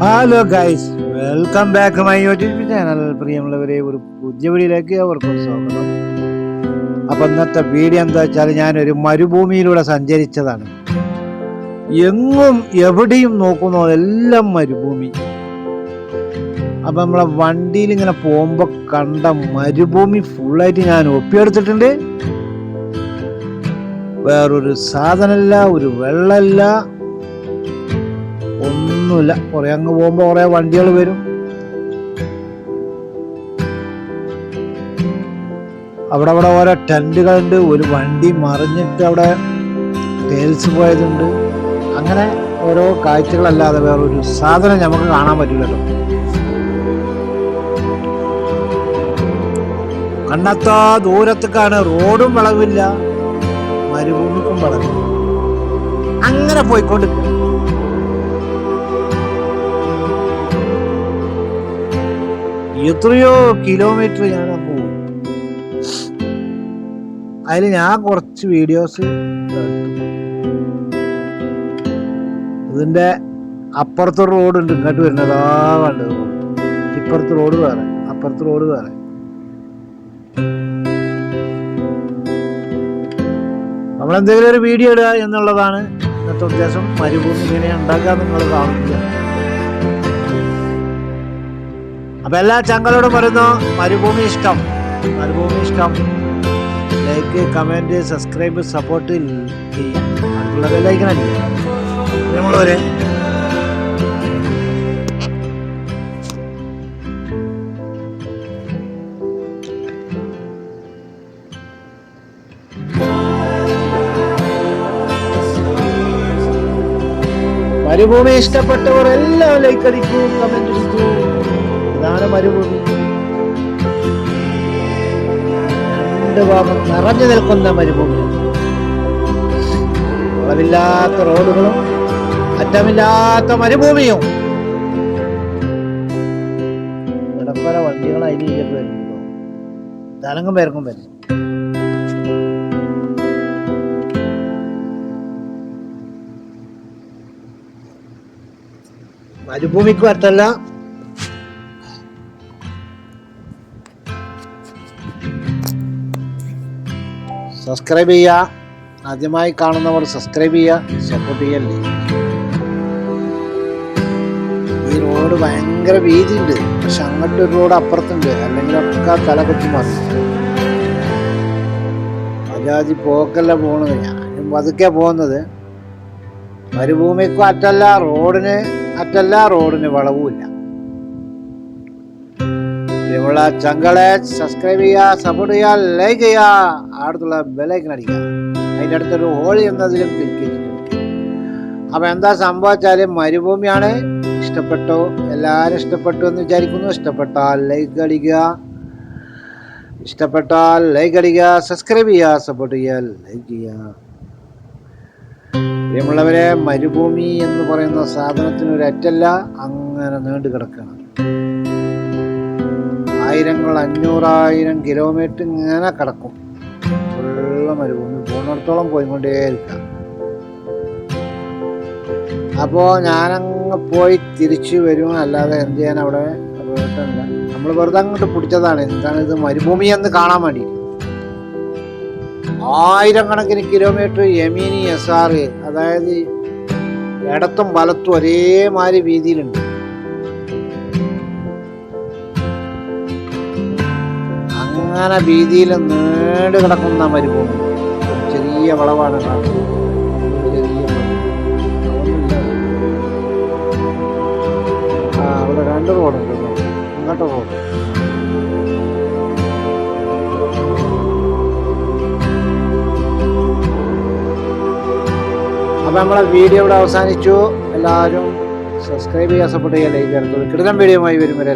Hello guys welcome back my YouTube channel പ്രിയമുള്ളവരെ ഒരു പുതിയ വീഡിയോയിലേക്ക് അവർക്ക് സ്വാഗതം. അപ്പൊ ഇന്നത്തെ വീഡിയോ എന്താ വെച്ചാൽ ഞാനൊരു മരുഭൂമിയിലൂടെ സഞ്ചരിച്ചതാണ്. എങ്ങും എവിടെയും നോക്കുന്നോ എല്ലാം മരുഭൂമി. അപ്പൊ നമ്മളെ വണ്ടിയിൽ ഇങ്ങനെ പോകുമ്പോ കണ്ട മരുഭൂമി ഫുള്ളായിട്ട് ഞാൻ ഒപ്പിയെടുത്തിട്ടുണ്ട് വേറൊരു സാധനമല്ല ഒരു വെള്ളമില്ല ഒന്നുമില്ല. കുറെ അങ്ങ് പോകുമ്പോ കുറെ വണ്ടികൾ വരും. അവിടെ അവിടെ ഓരോ ടെന്റുകളുണ്ട്. ഒരു വണ്ടി മറിഞ്ഞിട്ട് അവിടെ ടേൽസ് പോയതുണ്ട്. അങ്ങനെ ഓരോ കാഴ്ചകളല്ലാതെ വേറൊരു സാധനം നമുക്ക് കാണാൻ പറ്റില്ലല്ലോ. കണ്ണത്താ ദൂരത്തേക്കാണ്. റോഡും വളവില്ല. മരുഭൂമിക്കും വളവില്ല. അങ്ങനെ പോയിക്കൊണ്ടിരിക്കുക എത്രയോ കിലോമീറ്റർ ഞാൻ പോകും അതിൽ ഞാൻ കുറച്ച് വീഡിയോസ് ഇതിന്റെ അപ്പുറത്തെ റോഡ് ഉണ്ട്. ഇങ്ങോട്ട് വരുന്നത് ആ കണ്ടത് ഇപ്പുറത്ത് റോഡ് വേറെ. അപ്പുറത്ത് റോഡ് വേറെ. നമ്മളെന്തെങ്കിലും ഒരു വീഡിയോ ഇടുക എന്നുള്ളതാണ് ഇന്നത്തെ ഉദ്ദേശം. മരുഭൂമി ഇങ്ങനെ ഉണ്ടാക്കുക നിങ്ങൾ കാണില്ല അപ്പൊ എല്ലാ ചങ്കളോടും പറയുന്നു മരുഭൂമി ഇഷ്ടം മരുഭൂമി ഇഷ്ടം. ലൈക്ക് കമന്റ് സബ്സ്ക്രൈബ് സപ്പോർട്ട് അടുത്തുള്ള ബെല്ലൈക്കണല്ലേ നമ്മളൊരു മരുഭൂമി ഇഷ്ടപ്പെട്ടവർ എല്ലാം ലൈക്ക് അടിക്കൂ കമന്റ് അടിക്കൂ. ഇതാണ് മരുഭൂമി. രണ്ട് ഭാഗം നിറഞ്ഞു നിൽക്കുന്ന മരുഭൂമി. വളവില്ലാത്ത റോഡുകളും അറ്റമില്ലാത്ത മരുഭൂമിയും. ഇടപ്പര വണ്ടികൾ അതിലേക്ക് വരുന്നുണ്ടോ തലങ്ങും പേർക്കും വരും. മരുഭൂമിക്കും അടുത്തല്ല സബ്സ്ക്രൈബ് ചെയ്യുക. ആദ്യമായി കാണുന്നവർ സബ്സ്ക്രൈബ് ചെയ്യുക. സപ്പോർട്ട് ചെയ്യല്ലേ ഈ റോഡ് ഭയങ്കര വീതിയുണ്ട്. പക്ഷെ അങ്ങോട്ട് ഒരു റോഡ് അപ്പുറത്തുണ്ട്. അല്ലെങ്കിൽ ഒക്കെ തല മാറി അജാതി പോക്കല്ല പോകുന്നത് ഞാനും പതുക്കെ പോകുന്നത്. മരുഭൂമിക്കും അറ്റല്ല റോഡിന് അറ്റല്ല റോഡിന് വളവുമില്ല. പ്രിയമുള്ള ചങ്കളെ സബ്സ്ക്രൈബ് ചെയ്യുക സപ്പോർട്ട് ചെയ്യുക ലൈക്ക് ചെയ്യുക. അടുത്തുള്ള ബെലൈക്കൻ അടിക്കുക. അതിന്റെ എന്താ സംഭവിച്ചാൽ മരുഭൂമിയാണ്. ഇഷ്ടപ്പെട്ടോ? എല്ലാവരും ഇഷ്ടപ്പെട്ടു എന്ന് വിചാരിക്കുന്നു. ഇഷ്ടപ്പെട്ടാൽ ലൈക്ക് അടിക്കുക. ഇഷ്ടപ്പെട്ടാൽ ലൈക്ക് അടിക്കുക. സബ്സ്ക്രൈബ് ചെയ്യുക സപ്പോർട്ട് ചെയ്യുക ലൈക്ക് ചെയ്യുക. പ്രിയമുള്ളവരെ മരുഭൂമി എന്ന് പറയുന്ന സാധനത്തിന് അറ്റല്ല അങ്ങനെ നീണ്ടു കിടക്കണം ആയിരങ്ങൾ അഞ്ഞൂറായിരം കിലോമീറ്റർ ഇങ്ങനെ കിടക്കും. ഫുള്ള് മരുഭൂമി. പോകുന്നിടത്തോളം പോയിക്കൊണ്ടേയിരിക്കാം. അപ്പോൾ ഞാനങ്ങ് പോയി തിരിച്ചു വരും. അല്ലാതെ എന്ത് ചെയ്യാൻ അവിടെ വീട്ടില്ല നമ്മൾ വെറുതെ അങ്ങോട്ട് പിടിച്ചതാണ്. എന്താണ് ഇത് മരുഭൂമി എന്ന് കാണാൻ വേണ്ടി ആയിരക്കണക്കിന് കിലോമീറ്റർ യമീനി എസ് ആർ അതായത് ഇടത്തും വലത്തും ഒരേമാതിരി വീതിയിലുണ്ട്. അങ്ങനെ വീതിയിൽ നീണ്ടു കിടക്കുന്ന മരുഭൂമി. ചെറിയ വളവാണ്. ആ അവിടെ രണ്ട് റോഡുണ്ട് ഇങ്ങോട്ട് റോഡ്. അപ്പൊ നമ്മളെ വീഡിയോ ഇവിടെ അവസാനിച്ചു. എല്ലാവരും സബ്സ്ക്രൈബ് ചെയ്യാൻ സപ്പോർട്ട് ചെയ്യാൻ ലൈക്ക് കിടലം വീഡിയോ ആയി വരും വരെ